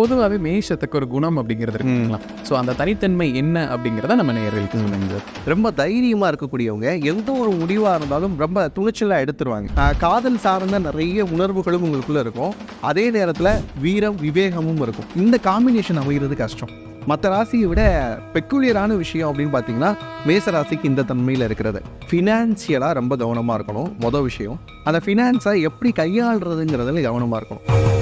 பொதுவாகவே மேஷத்துக்கு ஒரு குணம் அப்படிங்கிறது இருக்குங்களா ஸோ அந்த தனித்தன்மை என்ன அப்படிங்கிறத நம்ம நேர்களுக்கு சொல்லுங்க ரொம்ப தைரியமாக இருக்கக்கூடியவங்க எந்த ஒரு முடிவாக இருந்தாலும் ரொம்ப துணிச்சலாக எடுத்துருவாங்க. காதல் சார்ந்த நிறைய உணர்வுகளும் உங்களுக்குள்ள இருக்கும். அதே நேரத்தில் வீரம் விவேகமும் இருக்கும். இந்த காம்பினேஷன் அமைகிறது கஷ்டம். மற்ற ராசியை விட பெக்குலியரான விஷயம் அப்படின்னு பார்த்தீங்கன்னா மேச ராசிக்கு இந்த தன்மையில் இருக்கிறது. ஃபினான்சியலாக ரொம்ப கவனமாக இருக்கணும். மொதல் விஷயம். அந்த ஃபினான்ஸை எப்படி கையாளுறதுங்கிறதுல கவனமாக இருக்கணும்.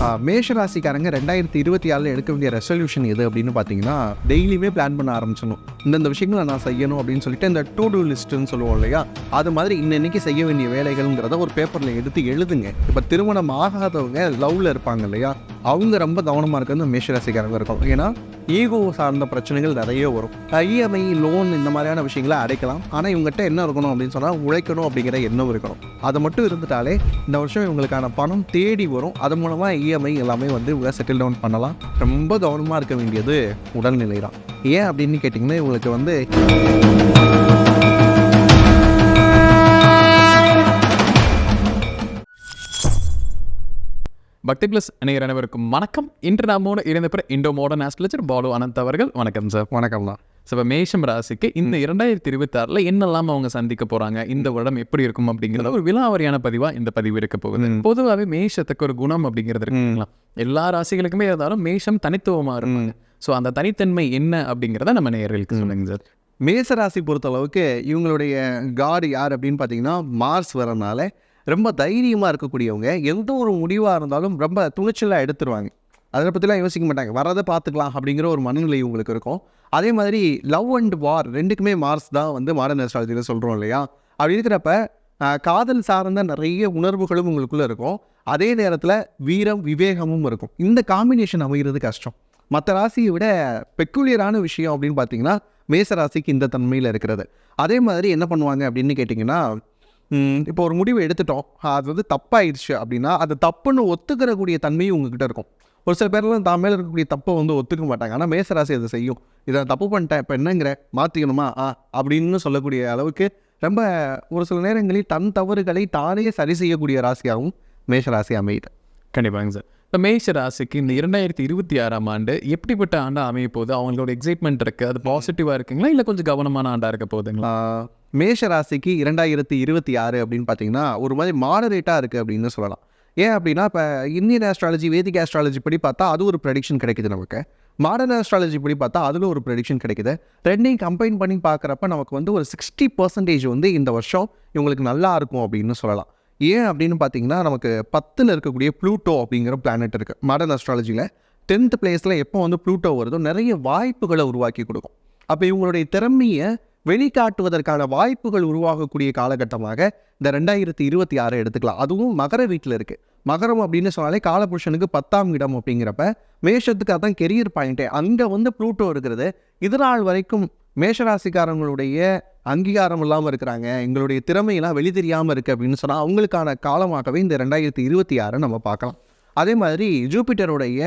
மேஷராசிக்காரங்க மேஷ ராசிக்காரங்க ரெண்டாயிரத்தி இருபத்தி ஆறில் எடுக்க வேண்டிய ரெசல்யூஷன் எது அப்படின்னு பார்த்தீங்கன்னா டெய்லியுமே பிளான் பண்ண ஆரம்பிச்சணும் இந்தந்த விஷயங்களை நான் செய்யணும் அப்படின்னு சொல்லிட்டு இந்த டூ டூ லிஸ்ட்டுன்னு சொல்லுவோம் இல்லையா? அது மாதிரி இன்னைக்கு செய்ய வேண்டிய வேலைகள்ங்கிறத ஒரு பேப்பரில் எடுத்து எழுதுங்க. இப்போ திருமணம் ஆகாதவங்க லவ்வில் இருப்பாங்க இல்லையா? அவங்க ரொம்ப கவனமாக இருக்கிறது இந்த மேஷ ராசிக்காரங்க இருக்கும். ஏன்னா ஈகோ சார்ந்த பிரச்சனைகள் நிறைய வரும். இஎம்ஐ லோன் இந்த மாதிரியான விஷயங்களை அடைக்கலாம். ஆனால் இவங்ககிட்ட என்ன இருக்கணும் அப்படின்னு சொன்னால் உழைக்கணும் அப்படிங்கிற எண்ணம் இருக்கணும். அது மட்டும் இருந்துட்டாலே இந்த வருஷம் இவங்களுக்கான பணம் தேடி வரும். அது மூலமாக இஎம்ஐ எல்லாமே வந்து இவங்க செட்டில் டவுன் பண்ணலாம். ரொம்ப கவனமாக இருக்க வேண்டியது உடல்நிலை தான். ஏன் அப்படின்னு கேட்டிங்கன்னா இவங்களுக்கு வந்து பக்தி பிளஸ் இணையர் அனைவருக்கும் வணக்கம். இன்று நம்மோடு இருந்தப்பிற இண்டோ மாடர்ன் ஆஸ்ட்ரேச்சர் பாலு அனந்த் அவர்கள். வணக்கம் சார் வணக்கம் தான் இப்போ மேஷம் ராசிக்கு இந்த இரண்டாயிரத்தி இருபத்தாறில் என்னெல்லாம் அவங்க சந்திக்க போறாங்க? இந்த வருடம் எப்படி இருக்கும் அப்படிங்கிறத ஒரு விலாவரியான பதிவா இந்த பதிவு இருக்க போகுது. பொதுவாகவே மேஷத்துக்கு ஒரு குணம் அப்படிங்கிறது இருக்குங்களா எல்லா ராசிகளுக்குமே இருந்தாலும் மேஷம் தனித்துவமா இருக்கும் ஸோ அந்த தனித்தன்மை என்ன அப்படிங்கிறத நம்ம நேயர்களுக்கு சொல்லுங்க சார் மேசராசி பொறுத்தளவுக்கு இவங்களுடைய காடு யார் அப்படின்னு பார்த்தீங்கன்னா மார்ஸ் வரனால ரொம்ப தைரியமாக இருக்கக்கூடியவங்க எந்த ஒரு முடிவாக இருந்தாலும் ரொம்ப துணிச்சலாக எடுத்துருவாங்க. அதை பற்றிலாம் யோசிக்க மாட்டாங்க. வரதை பார்த்துக்கலாம் அப்படிங்கிற ஒரு மனநிலை உங்களுக்கு இருக்கும். அதே மாதிரி லவ் அண்ட் வார் ரெண்டுக்குமே மார்ஸ் தான் வந்து மாடர்ன் அஸ்ட்ராலஜியில் சொல்கிறோம் இல்லையா? அப்படி இருக்கிறப்ப காதல் சார்ந்த நிறைய உணர்வுகளும் உங்களுக்குள்ளே இருக்கும். அதே நேரத்தில் வீரம் விவேகமும் இருக்கும். இந்த காம்பினேஷன் அமைகிறது கஷ்டம். மற்ற ராசியை விட பெக்குலியரான விஷயம் அப்படின்னு பார்த்தீங்கன்னா மேச ராசிக்கு இந்த தன்மையில் இருக்கிறது. அதே மாதிரி என்ன பண்ணுவாங்க அப்படின்னு கேட்டிங்கன்னா இப்போ ஒரு முடிவு எடுத்துட்டோம். அது வந்து தப்பாயிடுச்சு அப்படின்னா அது தப்புன்னு ஒத்துக்கிற கூடிய தன்மையும் உங்ககிட்ட இருக்கும். ஒரு சில பேர்லாம் தான் மேலே இருக்கக்கூடிய தப்பை வந்து ஒத்துக்க மாட்டாங்க. ஆனால் மேசராசி அதை செய்யும். இதை நான் தப்பு பண்ணிட்டேன் இப்போ என்னங்கிற மாற்றிக்கணுமா ஆ அப்படின்னு சொல்லக்கூடிய அளவுக்கு ரொம்ப ஒரு சில நேரங்களில் தன் தவறுகளை தானே சரி செய்யக்கூடிய ராசியாகவும் மேஷராசி அமையுது. கண்டிப்பாங்க சார். இப்போ மேஷ ராசிக்கு இந்த இரண்டாயிரத்தி இருபத்தி ஆறாம் ஆண்டு எப்படிப்பட்ட ஆண்டா அமைய போகுது? அவங்களோட எக்ஸைட்மெண்ட் இருக்கு அது பாசிட்டிவா இருக்குங்களா? இல்லை கொஞ்சம் கவனமான ஆண்டா இருக்க போகுதுங்களா? மேஷ ராசிக்கு இரண்டாயிரத்தி இருபத்தி ஆறு அப்படின்னு பார்த்தீங்கன்னா ஒரு மாதிரி மாடரேட்டாக இருக்குது அப்படின்னு சொல்லலாம். ஏன் அப்படின்னா இப்போ இந்தியன் ஆஸ்ட்ராலஜி வேதிக் ஆஸ்ட்ராலஜி படி பார்த்தா அது ஒரு ப்ரெடிக்ஷன் கிடைக்குது நமக்கு. மாடர்ன் ஆஸ்ட்ராலஜி படி பார்த்தா அதில் ஒரு ப்ரெடிக்ஷன் கிடைக்குது. ரெண்டையும் கம்பைன் பண்ணி பார்க்குறப்ப நமக்கு வந்து ஒரு சிக்ஸ்டி பர்சன்டேஜ் வந்து இந்த வருஷம் இவங்களுக்கு நல்லா இருக்கும் அப்படின்னு சொல்லலாம். ஏன் அப்படின்னு பார்த்தீங்கன்னா நமக்கு பத்தில் இருக்கக்கூடிய ப்ளூட்டோ அப்படிங்கிற பிளானட் இருக்குது மாடர்ன் ஆஸ்ட்ராலஜியில் டென்த் பிளேஸில் எப்போ வந்து ப்ளூட்டோ வருதோ நிறைய வாய்ப்புகளை உருவாக்கி கொடுக்கும். அப்போ இவங்களுடைய திறமையை வெளிக்காட்டுவதற்கான வாய்ப்புகள் உருவாகக்கூடிய காலகட்டமாக இந்த ரெண்டாயிரத்தி இருபத்தி ஆறு எடுத்துக்கலாம். அதுவும் மகர வீட்டில் இருக்குது மகரம் அப்படின்னு சொன்னாலே காலபுருஷனுக்கு பத்தாம் இடம் அப்படிங்கிறப்ப மேஷத்துக்கு அதான் கெரியர் பாயிண்ட்டே அங்கே வந்து ப்ளூட்டோ இருக்கிறது. இதனால் வரைக்கும் மேஷராசிக்காரங்களுடைய அங்கீகாரம் இல்லாமல் இருக்கிறாங்க. எங்களுடைய திறமையெல்லாம் வெளி தெரியாமல் இருக்குது அப்படின்னு சொன்னால் அவங்களுக்கான காலமாகவே இந்த ரெண்டாயிரத்தி இருபத்தி ஆறை நம்ம பார்க்கலாம். அதே மாதிரி ஜூபிட்டருடைய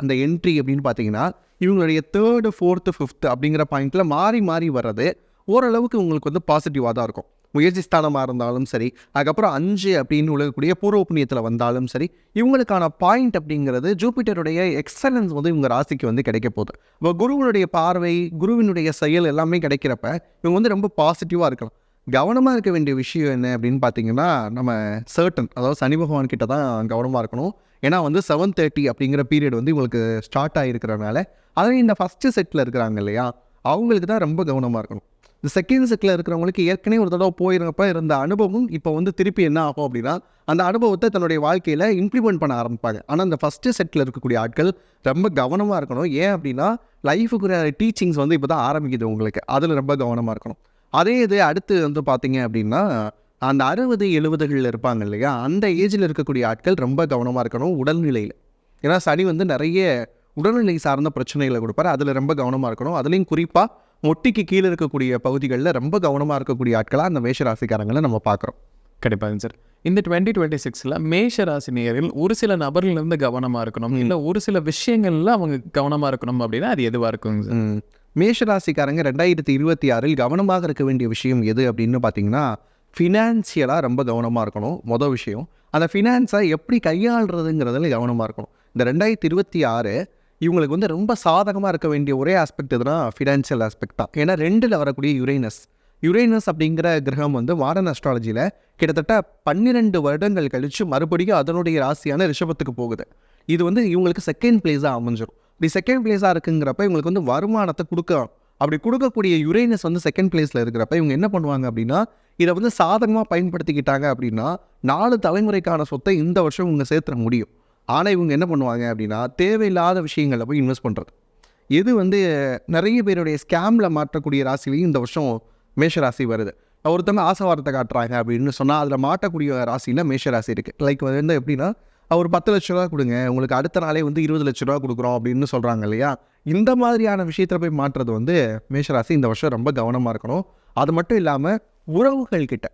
அந்த என்ட்ரி அப்படின்னு பார்த்தீங்கன்னா இவங்களுடைய தேர்டு ஃபோர்த்து ஃபிஃப்த்து அப்படிங்கிற பாயிண்ட்டில் மாறி மாறி வர்றது. ஓரளவுக்கு உங்களுக்கு வந்து பாசிட்டிவாக தான் இருக்கும். முயற்சி ஸ்தானமாக இருந்தாலும் சரி அதுக்கப்புறம் அஞ்சு அப்படின்னு உள்ளக்கூடிய பூர்வ புண்ணியத்தில் வந்தாலும் சரி இவங்களுக்கான பாயிண்ட் அப்படிங்கிறது ஜூபிட்டருடைய எக்ஸலன்ஸ் வந்து இவங்க ராசிக்கு வந்து கிடைக்க போகுது. இப்போ குருவினுடைய பார்வை குருவினுடைய செயல் எல்லாமே கிடைக்கிறப்ப இவங்க வந்து ரொம்ப பாசிட்டிவாக இருக்கலாம். கவனமாக இருக்க வேண்டிய விஷயம் என்ன அப்படின்னு பார்த்தீங்கன்னா நம்ம சர்டன் அதாவது சனி பகவான் கிட்ட தான் கவனமாக இருக்கணும். ஏன்னா வந்து செவன் தேர்ட்டி அப்படிங்கிற பீரியட் வந்து இவங்களுக்கு ஸ்டார்ட் ஆகிருக்கிறனால அதுவும் இந்த ஃபஸ்ட்டு செட்டில் இருக்கிறாங்க இல்லையா அவங்களுக்கு தான் ரொம்ப கவனமாக இருக்கணும். இந்த செகண்ட் செட்டில் இருக்கிறவங்களுக்கு ஏற்கனவே ஒரு தடவை போயிருக்கப்ப இருந்த அனுபவம் இப்போ வந்து திருப்பி என்ன ஆகும் அப்படின்னா அந்த அனுபவத்தை தன்னுடைய வாழ்க்கையில் இம்ப்ளிமெண்ட் பண்ண ஆரம்பிப்பாங்க. ஆனால் அந்த ஃபஸ்ட்டு செட்டில் இருக்கக்கூடிய ஆட்கள் ரொம்ப கவனமாக இருக்கணும். ஏன் அப்படின்னா லைஃபுக்குரிய டீச்சிங்ஸ் வந்து இப்போ தான் ஆரம்பிக்குது உங்களுக்கு. அதில் ரொம்ப கவனமாக இருக்கணும். அதே இது அடுத்து வந்து பார்த்தீங்க அப்படின்னா அந்த அறுபது எழுபதுகளில் இருப்பாங்க இல்லையா? அந்த ஏஜில் இருக்கக்கூடிய ஆட்கள் ரொம்ப கவனமாக இருக்கணும் உடல்நிலையில். ஏன்னா சனி வந்து நிறைய உடல்நிலை சார்ந்த பிரச்சனைகளை கொடுப்பாரு. அதில் ரொம்ப கவனமாக இருக்கணும். அதுலேயும் குறிப்பாக மொட்டிக்கு கீழே இருக்கக்கூடிய பகுதிகளில் ரொம்ப கவனமாக இருக்கக்கூடிய ஆட்களாக அந்த மேஷராசிக்காரங்களை நம்ம பார்க்குறோம். கண்டிப்பாங்க சார். இந்த டுவெண்ட்டி டுவெண்ட்டி சிக்ஸில் மேஷ ராசி நேயர்கள் ஒரு சில நபர்களிருந்து கவனமாக இருக்கணும். இல்லை ஒரு சில விஷயங்கள்ல அவங்க கவனமாக இருக்கணும் அப்படின்னா அது எதுவாக இருக்குங்க சார். மேஷராசிக்காரங்க ரெண்டாயிரத்தி இருபத்தி ஆறில் கவனமாக இருக்க வேண்டிய விஷயம் எது அப்படின்னு பார்த்தீங்கன்னா ஃபினான்சியலாக ரொம்ப கவனமாக இருக்கணும். மொதல் விஷயம். அந்த ஃபினான்ஸை எப்படி கையாளுறதுங்கிறதுல கவனமாக இருக்கணும். இந்த ரெண்டாயிரத்தி இருபத்தி ஆறு இவங்களுக்கு வந்து ரொம்ப சாதகமாக இருக்க வேண்டிய ஒரே ஆஸ்பெக்ட் எதுனா ஃபினான்ஷியல் ஆஸ்பெக்ட் தான். ஏன்னா ரெண்டில் வரக்கூடிய யுரேனஸ் யுரேனஸ் அப்படிங்கிற கிரகம் வந்து வாரன் அஸ்ட்ராலஜியில் கிட்டத்தட்ட பன்னிரெண்டு வருடங்கள் கழித்து மறுபடியும் அதனுடைய ராசியான ரிஷபத்துக்கு போகுது. இது வந்து இவங்களுக்கு செகண்ட் பிளேஸாக அமைஞ்சிடும் இப்படி செகண்ட் பிளேஸாக இருக்குங்கிறப்ப இவங்களுக்கு வந்து வருமானத்தை கொடுக்க அப்படி கொடுக்கக்கூடிய யுரேனஸ் வந்து செகண்ட் பிளேஸில் இருக்கிறப்ப இவங்க என்ன பண்ணுவாங்க அப்படின்னா இதை வந்து சாதகமாக பயன்படுத்திக்கிட்டாங்க அப்படின்னா நாலு தலைமுறைக்கான சொத்தை இந்த வருஷம் இவங்க சேர்த்துற முடியும். ஆனால் இவங்க என்ன பண்ணுவாங்க அப்படின்னா தேவையில்லாத விஷயங்களில் போய் இன்வெஸ்ட் பண்ணுறது இது வந்து நிறைய பேருடைய ஸ்கேமில் மாற்றக்கூடிய ராசிலையும் இந்த வருஷம் மேஷ ராசி வருது. ஒருத்தவங்க ஆசைவாரத்தை காட்டுறாங்க அப்படின்னு சொன்னால் அதில் மாட்டக்கூடிய ராசின்னா மேஷ ராசி இருக்குது லைக் வந்து எப்படின்னா ஒரு பத்து லட்ச ரூபா கொடுங்க உங்களுக்கு அடுத்த நாளே வந்து இருபது லட்ச ரூபா கொடுக்குறோம் அப்படின்னு சொல்கிறாங்க இல்லையா? இந்த மாதிரியான விஷயத்தில் போய் மாற்றுறது வந்து மேஷராசி இந்த வருஷம் ரொம்ப கவனமாக இருக்கணும். அது மட்டும் இல்லாமல் உறவுகள் கிட்ட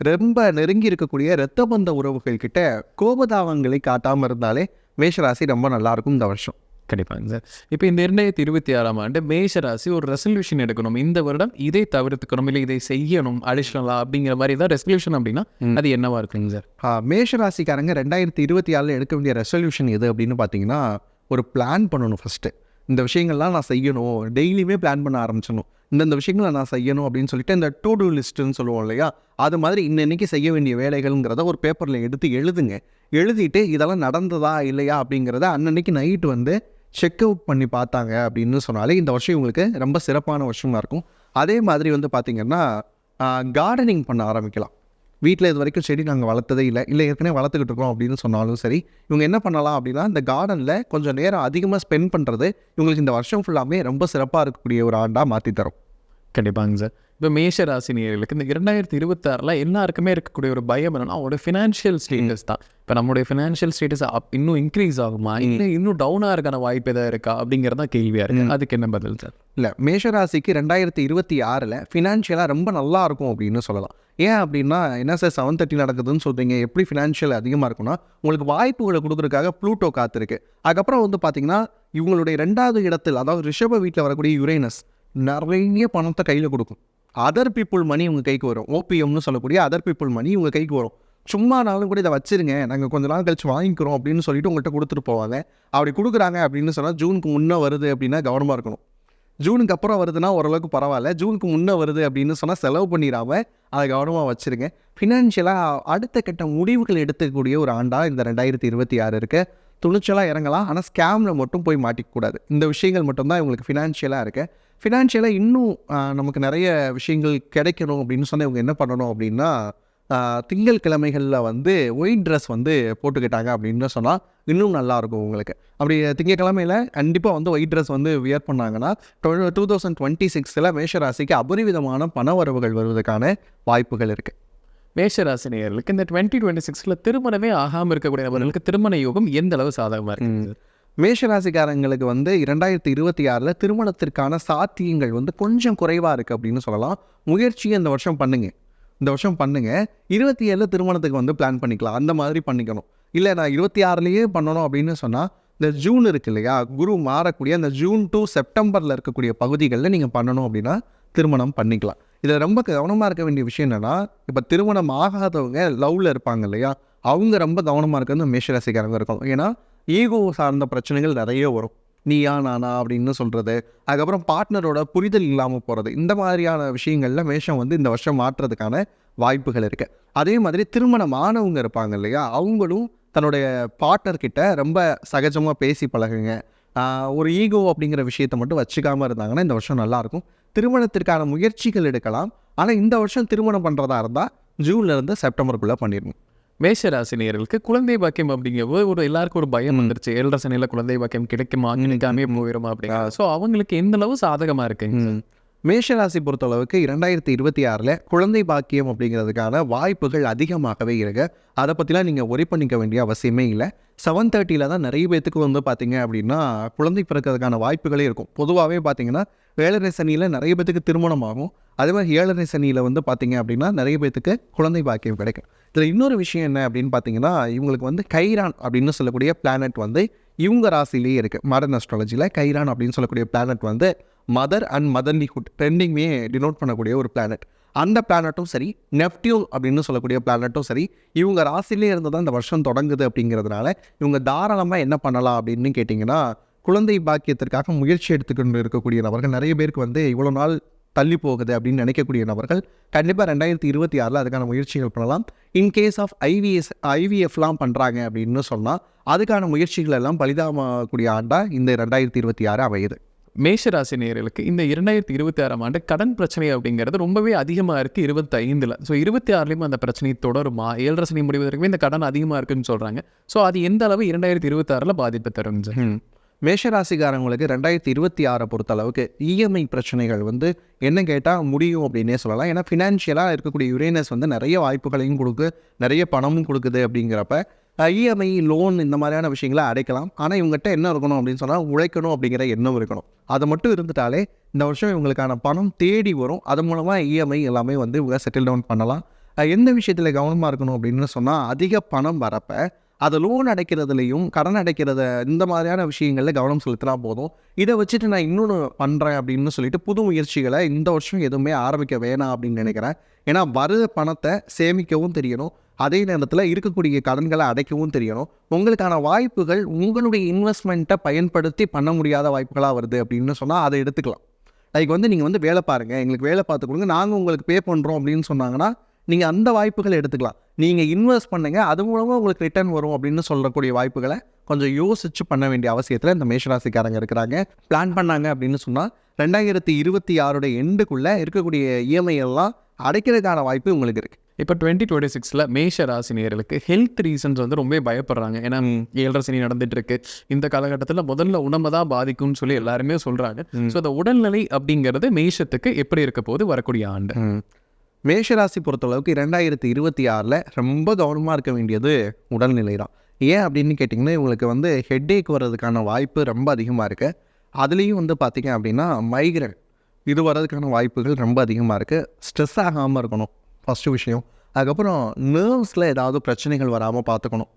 ரொம்ப நெருங்கி இருக்கக்கூடிய இரத்த பந்த உறவுகள் கிட்ட கோபதாபங்களை காட்டாமல் இருந்தாலே மேஷராசி ரொம்ப நல்லா இருக்கும் இந்த வருஷம். கண்டிப்பாங்க சார். இப்போ இந்த இரண்டாயிரத்தி இருபத்தி ஆறாம் ஆண்டு மேஷ ராசி ஒரு ரெசல்யூஷன் எடுக்கணும். இந்த வருடம் இதை தவிர்த்துக்கணும் இல்லை இதை செய்யணும் அடிஷ்னலா அப்படிங்கிற மாதிரி தான் ரெசல்யூஷன் அப்படின்னா அது என்னவா இருக்குங்க சார்? ஆ, மேஷ ராசிக்காரங்க ரெண்டாயிரத்தி இருபத்தி ஆறில் எடுக்க வேண்டிய ரெசல்யூஷன் எது அப்படின்னு பார்த்தீங்கன்னா ஒரு பிளான் பண்ணணும் ஃபஸ்ட்டு இந்த விஷயங்கள்லாம் நான் செய்யணும். டெய்லியுமே பிளான் பண்ண ஆரம்பிச்சணும் இந்தந்த விஷயங்களை நான் செய்யணும் அப்படின்னு சொல்லிட்டு இந்த டூ டூ லிஸ்ட்டுன்னு சொல்லுவோம் இல்லையா? அது மாதிரி இன்னன்னைக்கு செய்ய வேண்டிய வேலைகள்ங்கிறத ஒரு பேப்பரில் எடுத்து எழுதுங்க. எழுதிட்டு இதெல்லாம் நடந்ததா இல்லையா அப்படிங்கிறத அன்னன்னைக்கு நைட்டு வந்து செக் அவுட் பண்ணி பார்த்தாங்க அப்படின்னு சொன்னாலே இந்த வருஷம் இவங்களுக்கு ரொம்ப சிறப்பான வருஷமாக இருக்கும். அதே மாதிரி வந்து பார்த்திங்கன்னா கார்டனிங் பண்ண ஆரம்பிக்கலாம். வீட்டில் இது வரைக்கும் செடி நாங்கள் வளர்த்ததே இல்லை. இல்லை ஏற்கனவே வளர்த்துக்கிட்டு இருக்கோம் அப்படின்னு சொன்னாலும் சரி இவங்க என்ன பண்ணலாம் அப்படின்னா இந்த கார்டனில் கொஞ்சம் நேரம் அதிகமாக ஸ்பெண்ட் பண்ணுறது இவங்களுக்கு இந்த வருஷம் ஃபுல்லாமே ரொம்ப சிறப்பாக இருக்கக்கூடிய ஒரு ஆண்டாக மாற்றி தரும். கண்டிப்பாங்க சார். இப்போ மேஷ ராசி நேயர்களுக்கு இந்த இரண்டாயிரத்தி இருபத்தாறில் எல்லாருக்குமே இருக்கக்கூடிய ஒரு பயம் என்னன்னா அவங்களோட ஃபினான்ஷியல் ஸ்டேட்டஸ் தான். இப்போ நம்மளுடைய ஃபினான்ஷியல் ஸ்டேட்டஸ் இன்னும் இன்க்ரீஸ் ஆகுமா? இல்லை இன்னும் டவுன் ஆகிறதுக்கான வாய்ப்பு எதாவது இருக்கா? அப்படிங்கிறது தான் கேள்வியாக இருக்கு அதுக்கு என்ன பதில் சார்? இல்லை மேஷராசிக்கு ரெண்டாயிரத்தி இருபத்தி ஆறில் ஃபினான்ஷியலாக ரொம்ப நல்லா இருக்கும் அப்படின்னு சொல்லலாம். ஏன் அப்படின்னா என்ன சார் செவன் தேர்ட்டி நடக்குதுன்னு சொல்கிறீங்க எப்படி ஃபினான்ஷியல் அதிகமாக இருக்கும்னா உங்களுக்கு வாய்ப்புகளை கொடுக்குறதுக்காக ப்ளூட்டோ காத்திருக்கு. அதுக்கப்புறம் வந்து பார்த்தீங்கன்னா இவங்களுடைய ரெண்டாவது இடத்தில் அதாவது ரிஷப வீட்டில் வரக்கூடிய யுரேனஸ் நிறைய பணத்தை கையில் கொடுக்கும். அதர் பீப்புள் மணி உங்கள் கைக்கு வரும். ஓபிஎம்னு சொல்லக்கூடிய அதர் பீப்புள் மணி உங்கள் கைக்கு வரும். சும்மானாலும் கூட இதை வச்சிருங்க. நாங்கள் கொஞ்ச நாள் கழிச்சு வாங்கிக்கிறோம் அப்படின்னு சொல்லிட்டு உங்கள்கிட்ட கொடுத்துட்டு போவாங்க அப்படி கொடுக்குறாங்க அப்படின்னு சொன்னால் ஜூனுக்கு முன்னே வருது அப்படின்னா கவனமாக இருக்கணும். ஜூனுக்கு அப்புறம் வருதுன்னா ஓரளவுக்கு பரவாயில்ல. ஜூனுக்கு முன்னே வருது அப்படின்னு சொன்னால் செலவு பண்ணிடாம அதை கவனமாக வச்சுருங்க. ஃபினான்ஷியலாக அடுத்த கட்ட முடிவுகள் எடுத்துக்கக்கூடிய ஒரு ஆண்டாக இந்த ரெண்டாயிரத்தி இருபத்தி ஆறு இருக்குது துணிச்சலாக இறங்கலாம். ஆனால் ஸ்கேமில் மட்டும் போய் மாட்டிக்கக்கூடாது இந்த விஷயங்கள் மட்டும்தான் இவங்களுக்கு ஃபினான்ஷியலாக இருக்குது ஃபினான்ஷியலாக இன்னும் நமக்கு நிறைய விஷயங்கள் கிடைக்கணும் அப்படின்னு சொன்னால் இவங்க என்ன பண்ணணும் அப்படின்னா திங்கள் கிழமைகளில் வந்து ஒயிட் ட்ரெஸ் வந்து போட்டுக்கிட்டாங்க அப்படின்னு சொன்னால் இன்னும் நல்லாயிருக்கும் உங்களுக்கு. அப்படி திங்கக்கிழமையில் கண்டிப்பாக வந்து ஒயிட் ட்ரெஸ் வந்து வியர் பண்ணாங்கன்னா டூ தௌசண்ட் டுவெண்ட்டி சிக்ஸில் மேஷராசிக்கு அபரிவிதமான பண வரவுகள் வருவதற்கான வாய்ப்புகள் இருக்குது மேஷ ராசி நேயர்களுக்கு இந்த டுவெண்ட்டி டுவெண்ட்டி சிக்ஸில் திருமணமே ஆகாமல் இருக்கக்கூடிய நபர்களுக்கு திருமண யோகம் எந்த அளவு சாதகமாக இருக்கு? சார் மேஷராசிக்காரங்களுக்கு வந்து இரண்டாயிரத்தி இருபத்தி ஆறில் திருமணத்திற்கான சாத்தியங்கள் வந்து கொஞ்சம் குறைவாக இருக்குது அப்படின்னு சொல்லலாம். முயற்சியை இந்த வருஷம் பண்ணுங்க. இந்த வருஷம் பண்ணுங்கள் இருபத்தி ஏழில் திருமணத்துக்கு வந்து பிளான் பண்ணிக்கலாம். அந்த மாதிரி பண்ணிக்கணும். இல்லை நான் இருபத்தி ஆறுலேயே பண்ணணும் அப்படின்னு சொன்னால் இந்த ஜூன் இருக்கு இல்லையா? குரு மாறக்கூடிய அந்த ஜூன் டு செப்டம்பரில் இருக்கக்கூடிய பகுதிகளில் நீங்கள் பண்ணணும் அப்படின்னா திருமணம் பண்ணிக்கலாம். இதில் ரொம்ப கவனமாக இருக்க வேண்டிய விஷயம் என்னென்னா இப்போ திருமணம் ஆகாதவங்க லவ்வில் இருப்பாங்க இல்லையா? அவங்க ரொம்ப கவனமாக இருக்கிறது மேஷராசிக்காரங்க இருக்கும். ஏன்னா ஈகோ சார்ந்த பிரச்சனைகள் நிறைய வரும். நீயா நானா அப்படின்னு சொல்கிறது அதுக்கப்புறம் பார்ட்னரோட புரிதல் இல்லாமல் போகிறது இந்த மாதிரியான விஷயங்களில் மேஷம் வந்து இந்த வருஷம் மாற்றுறதுக்கான வாய்ப்புகள் இருக்குது அதே மாதிரி திருமணம் ஆனவங்க இருப்பாங்க இல்லையா? அவங்களும் தன்னுடைய பார்ட்னர்கிட்ட ரொம்ப சகஜமாக பேசி பழகுங்க. ஒரு ஈகோ அப்படிங்கிற விஷயத்தை மட்டும் வச்சுக்காமல் இருந்தாங்கன்னா இந்த வருஷம் நல்லாயிருக்கும். திருமணத்திற்கான முயற்சிகள் எடுக்கலாம். ஆனால் இந்த வருஷம் திருமணம் பண்ணுறதா இருந்தால் ஜூன்லேருந்து செப்டம்பருக்குள்ளே பண்ணிடணும். மேஷ ராசி நேயர்களுக்கு குழந்தை பாக்கியம் அப்படிங்கிறது ஒரு எல்லாருக்கும் ஒரு பயம் வந்துருச்சு. ஏழரை சனியில குழந்தை பாக்கியம் கிடைக்குமா? கிடைக்காமே போயிடுமா அப்படிங்க ஸோ அவங்களுக்கு எந்த அளவு சாதகமாக இருக்குங்க? மேஷராசி பொறுத்தளவுக்கு இரண்டாயிரத்தி இருபத்தி ஆறில் குழந்தை பாக்கியம் அப்படிங்கிறதுக்கான வாய்ப்புகள் அதிகமாகவே இருக்கு. அதை பற்றிலாம் நீங்கள் ஒரி பண்ணிக்க வேண்டிய அவசியமே இல்லை. செவன் தேர்ட்டியில் தான் நிறைய பேத்துக்கு வந்து பார்த்தீங்க அப்படின்னா குழந்தை பிறக்கிறதுக்கான வாய்ப்புகளே இருக்கும். பொதுவாகவே பார்த்தீங்கன்னா ஏழரை சனியில் நிறைய பேத்துக்கு திருமணம் ஆகும். அதே மாதிரி ஏழரை சனியில் வந்து பார்த்தீங்க அப்படின்னா நிறைய பேத்துக்கு குழந்தை பாக்கியம் கிடைக்கும். இதில் இன்னொரு விஷயம் என்ன அப்படின்னு பார்த்தீங்கன்னா இவங்களுக்கு வந்து கைரான் அப்படின்னு சொல்லக்கூடிய பிளானட் வந்து இவங்க ராசிலேயே இருக்குது மாடர்ன் அஸ்ட்ராலஜியில் கைரான் அப்படின்னு சொல்லக்கூடிய பிளானட் வந்து மதர் அண்ட் மதர்லிஹுட் ரெண்டிங்குமே டினோட் பண்ணக்கூடிய ஒரு பிளானட் அந்த பிளானட்டும் சரி நெப்டியூன் அப்படின்னு சொல்லக்கூடிய பிளானட்டும் சரி இவங்க ராசிலே இருந்து தான் இந்த வருஷம் தொடங்குது அப்படிங்கிறதுனால இவங்க தாராளமாக என்ன பண்ணலாம் அப்படின்னு கேட்டிங்கன்னா குழந்தை பாக்கியத்திற்காக முயற்சி எடுத்துக்கொண்டு இருக்கக்கூடிய நபர்கள் நிறைய பேருக்கு வந்து இவ்வளோ நாள் தள்ளி போகுது அப்படின்னு நினைக்கக்கூடிய நபர்கள் கண்டிப்பாக ரெண்டாயிரத்தி இருபத்தி ஆறில் அதுக்கான முயற்சிகள் பண்ணலாம். இன் கேஸ் ஆஃப் ஐவிஎஸ் ஐவிஎஃப்லாம் பண்ணுறாங்க அப்படின்னு சொன்னால் அதுக்கான முயற்சிகள் எல்லாம் பலிதாகக்கூடிய ஆண்டாக இந்த ரெண்டாயிரத்தி இருபத்தி ஆறு அமையுது. மேஷராசி நேயர்களுக்கு இந்த இரண்டாயிரத்தி இருபத்தி ஆறாம் ஆண்டு கடன் பிரச்சனை அப்படிங்கிறது ரொம்பவே அதிகமாக இருக்குது இருபத்தி ஐந்தில் ஸோ இருபத்தி ஆறுலேயும் அந்த பிரச்சனை தொடருமா? ஏழரை சனி முடிவு வரைக்கும் இந்த கடன் அதிகமாக இருக்குன்னு சொல்கிறாங்க ஸோ அது எந்த அளவு இரண்டாயிரத்தி இருபத்தி ஆறில் பாதிப்பு தரும் சார் மேஷராசிக்காரங்களுக்கு ரெண்டாயிரத்தி இருபத்தி ஆறை பொறுத்தளவுக்கு இஎம்ஐ பிரச்சனைகள் வந்து என்ன கேட்டால் முடியும் அப்படின்னே சொல்லலாம். ஏன்னா ஃபினான்ஷியலாக இருக்கக்கூடிய யுரேனஸ் வந்து நிறைய வாய்ப்புகளையும் கொடுக்கு நிறைய பணமும் கொடுக்குது அப்படிங்கிறப்ப இஎம்ஐ லோன் இந்த மாதிரியான விஷயங்களை அடைக்கலாம். ஆனால் இவங்ககிட்ட என்ன இருக்கணும் அப்படின்னு சொன்னால் உழைக்கணும் அப்படிங்கிற எண்ணம் இருக்கணும். அது மட்டும் இருந்துட்டாலே இந்த வருஷம் இவங்களுக்கான பணம் தேடி வரும். அது மூலமாக இஎம்ஐ எல்லாமே வந்து இவங்க செட்டில் டவுன் பண்ணலாம். எந்த விஷயத்தில் கவனமாக இருக்கணும் அப்படின்னு சொன்னால் அதிக பணம் வரப்போ அதை லோன் அடைக்கிறதுலையும் கடன் அடைக்கிறத இந்த மாதிரியான விஷயங்களில் கவனம் செலுத்தினா போதும். இதை வச்சுட்டு நான் இன்னொன்று பண்ணுறேன் அப்படின்னு சொல்லிட்டு புது முயற்சிகளை இந்த வருஷம் எதுவுமே ஆரம்பிக்க வேணாம் அப்படின்னு நினைக்கிறேன். ஏன்னா வர பணத்தை சேமிக்கவும் தெரியணும். அதே நேரத்தில் இருக்கக்கூடிய கடன்களை அடைக்கவும் தெரியணும். உங்களுக்கான வாய்ப்புகள் உங்களுடைய இன்வெஸ்ட்மெண்ட்டை பயன்படுத்தி பண்ண முடியாத வாய்ப்புகளாக வருது அப்படின்னு சொன்னால் அதை எடுத்துக்கலாம். லைக் வந்து நீங்கள் வந்து வேலை பாருங்கள் எங்களுக்கு வேலை பார்த்து கொடுங்க. நாங்கள் உங்களுக்கு பே பண்ணுறோம் அப்படின்னு சொன்னாங்கன்னா நீங்கள் அந்த வாய்ப்புகளை எடுத்துக்கலாம். நீங்கள் இன்வெஸ்ட் பண்ணுங்க அது மூலமாக உங்களுக்கு ரிட்டர்ன் வரும் அப்படின்னு சொல்லக்கூடிய வாய்ப்புகளை கொஞ்சம் யோசிச்சு பண்ண வேண்டிய அவசியத்தில் இந்த மேஷராசிக்காரங்க இருக்கிறாங்க. பிளான் பண்ணாங்க அப்படின்னு சொன்னால் ரெண்டாயிரத்தி இருபத்தி ஆறுடைய எண்டுக்குள்ளே இருக்கக்கூடிய இஎம்ஐ எல்லாம் அடைக்கிறதுக்கான வாய்ப்பு உங்களுக்கு இருக்குது இப்போ டுவெண்ட்டி டுவெண்ட்டி சிக்ஸில் மேஷ ராசி நேயர்களுக்கு ஹெல்த் ரீசன்ஸ் வந்து ரொம்ப பயப்படுறாங்க. ஏன்னா ஏழரை சனி நடந்துட்டு இருக்கு இந்த காலகட்டத்தில் முதல்ல உடம்பை தான் பாதிக்கும்னு சொல்லி எல்லாருமே சொல்கிறாங்க ஸோ அந்த உடல்நிலை அப்படிங்கிறது மேஷத்துக்கு எப்படி இருக்க போது வரக்கூடிய ஆண்டு. மேஷராசி பொறுத்தளவுக்கு ரெண்டாயிரத்தி இருபத்தி ஆறில் ரொம்ப கவனமாக இருக்க வேண்டியது உடல்நிலை தான். ஏன் அப்படின்னு கேட்டிங்கன்னா இவங்களுக்கு வந்து ஹெட்டேக் வர்றதுக்கான வாய்ப்பு ரொம்ப அதிகமாக இருக்குது அதுலேயும் வந்து பார்த்திங்க அப்படின்னா மைக்ரேன் இது வர்றதுக்கான வாய்ப்புகள் ரொம்ப அதிகமாக இருக்குது ஸ்ட்ரெஸ் ஆகாமல் இருக்கணும் ஃபஸ்ட்டு விஷயம். அதுக்கப்புறம் நர்வ்ஸில் ஏதாவது பிரச்சனைகள் வராமல் பார்த்துக்கணும்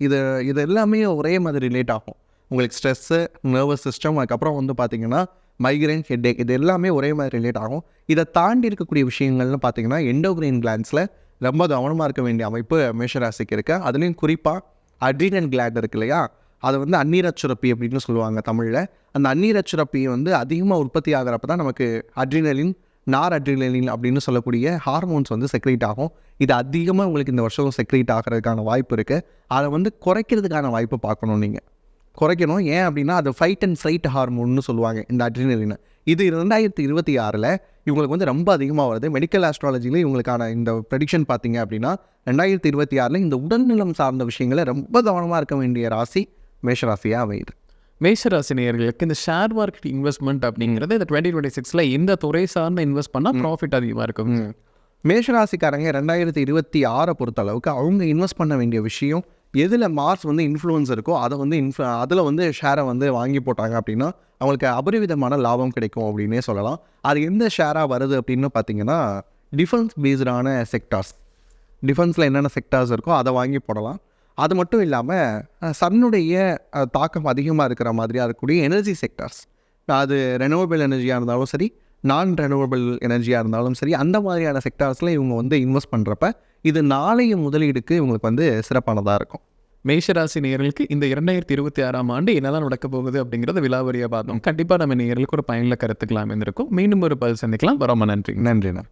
இது இது எல்லாமே ஒரே மாதிரி ரிலேட் ஆகும். உங்களுக்கு ஸ்ட்ரெஸ்ஸு நர்வஸ் சிஸ்டம் அதுக்கப்புறம் வந்து பார்த்திங்கன்னா மைக்ரைன் ஹெட்டேக் இது எல்லாமே ஒரே மாதிரி ரிலேட் ஆகும். இதை தாண்டி இருக்கக்கூடிய விஷயங்கள்னு பார்த்தீங்கன்னா எண்டோக்ரைன் கிளான்ஸில் ரொம்ப கவனமாக இருக்க வேண்டிய அமைப்பு மேஷராசிக்கு இருக்குது அதுலேயும் குறிப்பாக அட்ரினல் கிளாண்ட் இருக்கு இல்லையா? அது வந்து அந்நீரச்சுரப்பி அப்படின்னு சொல்லுவாங்க தமிழில். அந்த அந்நீரச்சுரப்பி வந்து அதிகமாக உற்பத்தி ஆகிறப்ப தான் நமக்கு அட்ரினலின் நார் அட்ரினலின் அப்படின்னு சொல்லக்கூடிய ஹார்மோன்ஸ் வந்து செக்ரேட் ஆகும். இது அதிகமாக உங்களுக்கு இந்த வருஷம் செக்ரேட் ஆகிறதுக்கான வாய்ப்பு இருக்குது அதை வந்து குறைக்கிறதுக்கான வாய்ப்பு பார்க்கணும் நீங்கள் குறைக்கணும். ஏன் அப்படின்னா அது ஃபைட் அண்ட் ஃப்ளைட் ஹார்மோன்னு சொல்லுவாங்க இந்த அட்ரினலின் இது ரெண்டாயிரத்தி இருபத்தி ஆறில் இவங்களுக்கு வந்து ரொம்ப அதிகமாக வருது. மெடிக்கல் ஆஸ்ட்ராலஜியில் இவங்களுக்கான இந்த ப்ரெடிக்ஷன் பார்த்தீங்க அப்படின்னா ரெண்டாயிரத்தி இருபத்தி ஆறில் இந்த உடல்நலம் சார்ந்த விஷயங்களை ரொம்ப கவனமாக இருக்க வேண்டிய ராசி மேஷராசியாக அமையுது. மேஷராசி நேயர்களுக்கு இந்த ஷேர் மார்க்கெட் இன்வெஸ்ட்மெண்ட் அப்படிங்கிறது இந்த டுவெண்ட்டி டுவெண்ட்டி சிக்ஸில் இந்த துறை சார்ந்த இன்வெஸ்ட் பண்ணால் ப்ராஃபிட் அதிகமாக இருக்கும். மேஷராசிக்காரங்க ரெண்டாயிரத்தி இருபத்தி ஆறை பொறுத்த அளவுக்கு அவங்க இன்வெஸ்ட் பண்ண வேண்டிய விஷயம் எதில் மார்ஸ் வந்து இன்ஃப்ளூயன்ஸ் இருக்கோ அதை வந்து இன்ஃப்ளு அதில் வந்து ஷேரை வந்து வாங்கி போட்டாங்க அப்படின்னா அவங்களுக்கு அபரிவிதமான லாபம் கிடைக்கும் அப்படின்னே சொல்லலாம். அது எந்த ஷேராக வருது அப்படின்னு பார்த்தீங்கன்னா டிஃபென்ஸ் பேஸ்டான செக்டார்ஸ் டிஃபென்ஸில் என்னென்ன செக்டார்ஸ் இருக்கோ அதை வாங்கி போடலாம். அது மட்டும் இல்லாமல் சன்னுடைய தாக்கம் அதிகமாக இருக்கிற மாதிரியாக இருக்கக்கூடிய எனர்ஜி செக்டார்ஸ் அது ரெனோவபிள் எனர்ஜியாக இருந்தாலும் சரி நான் ரெனோவபிள் எனர்ஜியாக இருந்தாலும் சரி அந்த மாதிரியான செக்டார்ஸில் இவங்க வந்து இன்வெஸ்ட் பண்ணுறப்ப இது நாளைய முதலீடுக்கு இவங்களுக்கு வந்து சிறப்பானதாக இருக்கும். மேஷராசி நேயர்களுக்கு இந்த இரண்டாயிரத்தி இருபத்தி ஆறாம் ஆண்டு என்னதான் நடக்க போகுது அப்படிங்கிறத விலாவரியாக பார்த்தோம். கண்டிப்பாக நம்ம நேயர்களுக்கு ஒரு பயனுள்ள கருத்துக்கலாம் இருந்திருக்கும் மீண்டும் ஒரு பதில் சந்திக்கலாம். ரொம்ப நன்றி. நன்றிண்ணா